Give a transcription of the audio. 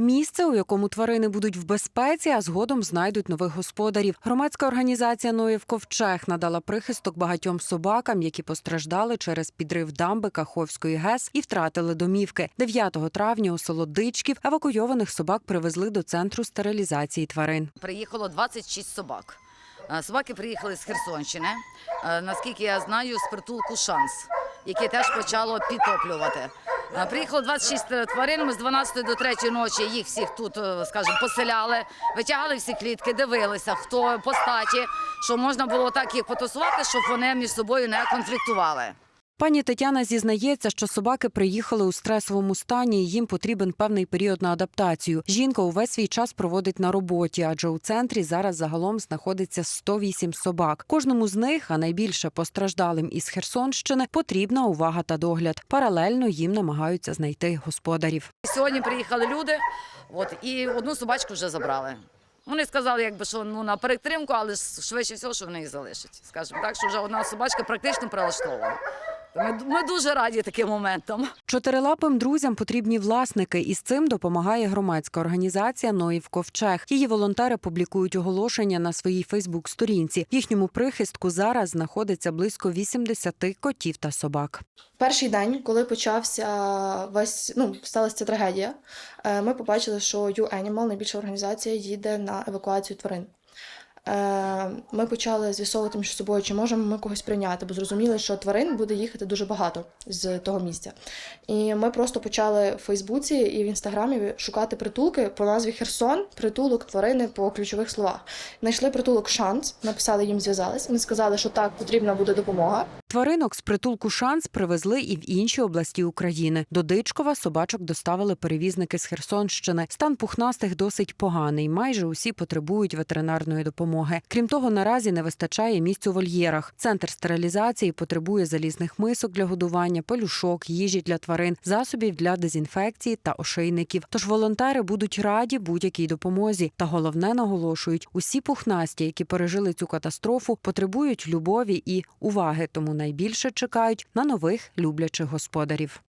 Місце, у якому тварини будуть в безпеці, а згодом знайдуть нових господарів. Громадська організація Ноєв Ковчег надала прихисток багатьом собакам, які постраждали через підрив дамби Каховської ГЕС і втратили домівки. 9 травня у село Дичків евакуйованих собак привезли до центру стерилізації тварин. Приїхало 26 собак. Е, Собаки приїхали з Херсонщини. Е, Наскільки я знаю, з притулку Шанс, яке теж почало підтоплювати. Приїхало 26 тварин. Ми з 12 до 3 ночі їх всіх тут, е, скажімо, поселяли, витягали всі клітки, дивилися, хто по статі, що можна було так їх потусувати, щоб вони між собою не конфліктували. Пані Тетяна зізнається, що собаки приїхали у стресовому стані, і їм потрібен певний період на адаптацію. Жінка увесь свій час проводить на роботі, адже у центрі зараз загалом знаходиться 108 собак. Кожному з них, а найбільше постраждалим із Херсонщини, потрібна увага та догляд. Паралельно їм намагаються знайти господарів. Сьогодні приїхали люди, от, і одну собачку вже забрали. Вони сказали, якби що ну на перетримку, але швидше всього, що вони їх залишать. Скажімо так, що вже одна собачка практично прилаштована. Ми, ми дуже раді таким моментам. Чотирилапим друзям потрібні власники, і з цим допомагає громадська організація Ноїв Ковчег. Її волонтери публікують оголошення на своїй Фейсбук-сторінці. В їхньому прихистку зараз знаходиться близько 80 котів та собак. Перший день, коли почався весь ну сталася ця трагедія, е, ми побачили, що U-Animal, найбільша організація, їде на евакуацію тварин. Е, Ми почали з'ясовувати між собою, чи можемо ми когось прийняти, бо зрозуміли, що тварин буде їхати дуже багато з того місця. І ми просто почали в Фейсбуці і в інстаграмі шукати притулки по назві Херсон, притулок тварини по ключових словах. Знайшли притулок Шанс, написали їм, зв'язались. Вони сказали, що так потрібна буде допомога. Тваринок з притулку шанс привезли і в інші області України. До Дичкова собачок доставили перевізники з Херсонщини. Стан пухнастих досить поганий. Майже усі потребують ветеринарної допомоги. Крім того, наразі не вистачає місць у вольєрах. Центр стерилізації потребує залізних мисок для годування, пелюшок, їжі для тварин, засобів для дезінфекції та ошейників. Тож волонтери будуть раді будь-якій допомозі. Та головне наголошують: усі пухнасті, які пережили цю катастрофу, потребують любові і уваги, тому найбільше чекають на нових люблячих господарів.